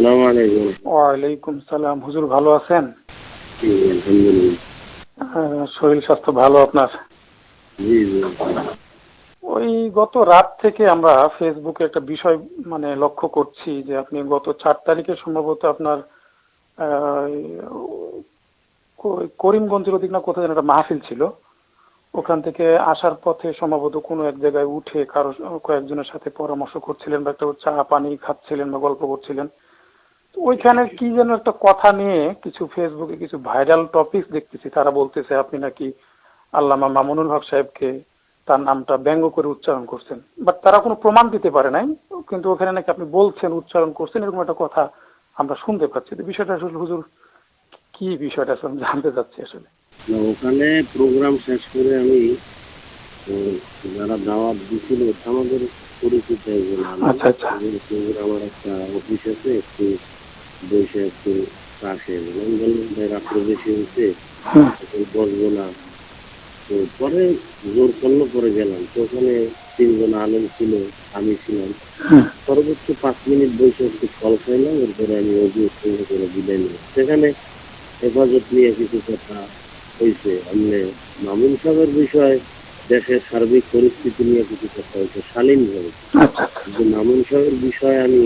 আসসালামু আলাইকুম। ওয়ালাইকুম সালাম। হুজুর ভালো আছেন? শরীর স্বাস্থ্য ভালো আপনার? ওই গত রাত থেকে আমরা ফেসবুকে একটা বিষয় মানে লক্ষ্য করছি যে আপনি গত চার তারিখে সম্ভবত আপনার করিমগঞ্জের ওদিক না কোথায় যেন একটা মাহফিল ছিল। ওখান থেকে আসার পথে সম্ভবত কোনো এক জায়গায় উঠে কারও কয়েকজনের সাথে পরামর্শ করছিলেন বা একটা চা পানি খাচ্ছিলেন বা গল্প করছিলেন। ওইখানে কি যেন একটা কথা নিয়ে কিছু ফেসবুকে কিছু ভাইরাল টপিক দেখতেছি। তারা বলতেছে আপনি নাকি আল্লামা মামুনুল হক সাহেবকে তার নামটা ব্যঙ্গ করে উচ্চারণ করছেন। বাট তারা কোনো প্রমাণ দিতে পারে নাই কিন্তু ওখানে নাকি আপনি বলছেন উচ্চারণ করছেন এরকম একটা কথা আমরা শুনতে পাচ্ছি। তো বিষয়টা আসলে হুজুর কি বিষয়টা আসলে জানতে চাচ্ছি আসলে। ওখানে প্রোগ্রাম শেষ করে আমি যারা দাওয়াত দিছিল আমাদের পরিচিত একজন আচ্ছা, আচ্ছা। আমার একটা অফিস আছে একটু বসে একটু নেবেন আমি বললাম ভাই রাত্রে বেশি হয়েছে হুম, এখন বসবো না। তো পরে জোর করল পরে গেলাম। তো ওখানে তিনজন আলেম ছিল আমি ছিলাম। সর্বোচ্চ পাঁচ মিনিট বসে একটু ফল খাইলাম এরপরে আমি অজু সঙ্গে করে বিদায় নিলাম। সেখানে হেফাজত নিয়ে কিছু কথা হয়েছে আমনে মামুন সাহেবের বিষয় দেশের সার্বিক পরিস্থিতি নিয়ে কিছু কথা হয়েছে শালীন ভাবে। আচ্ছা। মামুন সাহেবের বিষয়ে আমি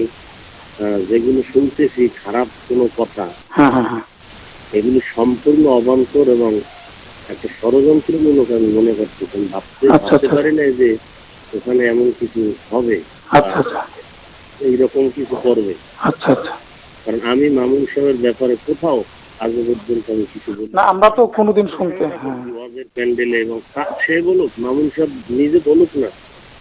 যেগুলো শুনতেছি খারাপ কোনো কথা হ্যাঁ হ্যাঁ হ্যাঁ। এগুলো সম্পূর্ণ অবান্তর এবং একটা ষড়যন্ত্রমূলক আমি মনে করছি। কারণ ভাবতে আচ্ছা, ভাবতে আচ্ছা। পারি না যে ওখানে এমন কিছু হবে আচ্ছা এইরকম কিছু করবে। কারণ আমি মামুন সাহেবের ব্যাপারে কোথাও আজ পর্যন্ত আমি কিছু বলি না আমরা তো কোনোদিন শুনতে ওয়াজের প্যান্ডেলে এবং সে বলুক মামুন সাহেব নিজে বলুক না।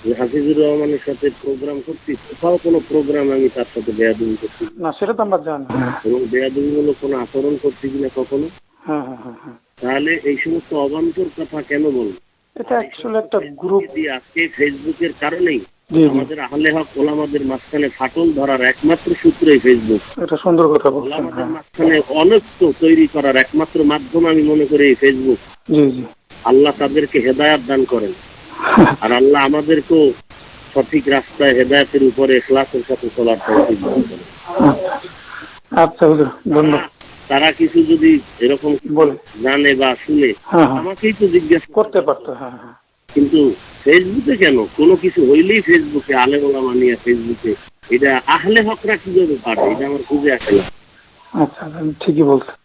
যে হাফিজুর রহমানের সাথে প্রোগ্রাম করছি। কোথাও কোনো প্রোগ্রাম আমি তার সাথে বেয়াদুমি করছি না। সেটা তো আমরা জানি। হ্যাঁ এবং বেয়াদুমিমূলক কোনো আচরণ করছি কিনা কখনো? হ্যাঁ হ্যাঁ হ্যাঁ হ্যাঁ। তাহলে এই সমস্ত অবান্তর কথা কেন বলব? এটা অ্যাকচুয়ালি একটা গ্রুপ আজকে ফেসবুকের কারণেই আমাদের আহলে হক ওলামাদের মাঝখানে ফাটল ধরার একমাত্র সূত্র এই ফেসবুক এটা সুন্দর কথা বলছেন ওলামাদের হ্যাঁ। মাঝখানে অনৈক্য তৈরি করার একমাত্র মাধ্যম আমি মনে করি এই ফেসবুক জি জি। আল্লাহ তাদেরকে হেদায়াত দান করেন। আর আল্লাহ আমাদেরকেও সঠিক রাস্তায় হেদায়াতের উপরে এখলাসের সাথে চলার আচ্ছা ধন্যবাদ। তারা কিছু যদি এরকম জানে বা শুনে হ্যাঁ হ্যাঁ। আমাকেই তো জিজ্ঞেস করতে পারতো হ্যাঁ কিন্তু ফেসবুকে কেন? কোনো কিছু হইলেই ফেসবুকে আলেম ওলামা নিয়ে ফেসবুকে এটা আহলে হকরা কীভাবে পারে? এটা আমার খুঁজে আসে না। আচ্ছা ঠিকই বলছেন।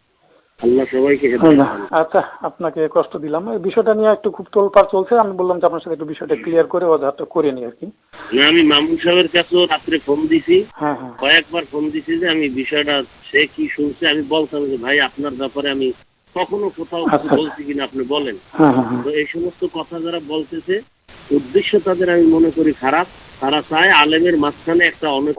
আল্লাহ সবাইকে হ্যাঁ। আচ্ছা আপনাকে কষ্ট দিলাম। এই বিষয়টা নিয়ে একটু খুব তোলপাড় চলছে। আমি বললাম যে আপনার সাথে একটু বিষয়টা ক্লিয়ার করে ওজারটা করে নিই আর কি। না আমি মামুন সাহেবের কাছেও রাত্রে ফোন দিছি। হ্যাঁ হ্যাঁ। কয়েকবার ফোন দিছি যে আমি বিষয়টা সে কি শুনছে। আমি বলতাম যে ভাই আপনার ব্যাপারে আমি কখনো কোথাও আচ্ছা। বলছি কিনা আপনি বলেন। তো এই সমস্ত কথা যারা বলতেছে উদ্দেশ্য তাদের আমি মনে করি খারাপ। তারা চায় আলেমের মাঝখানে একটা অনেক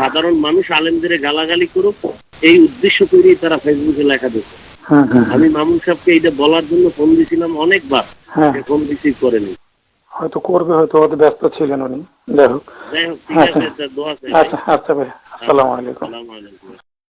সাধারণ মানুষ আলেমদের গালাগালি করুক। এই উদ্দেশ্য তৈরি তারা ফেসবুকে লেখা দিচ্ছে হ্যাঁ হ্যাঁ আমি মামুন সাহেবকে এইটা বলার জন্য ফোন দিয়েছিলাম অনেকবার। হ্যাঁ। ফোন রিসিভ করেনি হয়তো করবে হয়তো হয়তো ব্যস্ত ছিলেন উনি। যাই হোক। আচ্ছা। আচ্ছা আচ্ছা ভাই আসসালামু আসসালামু আলাইকুম।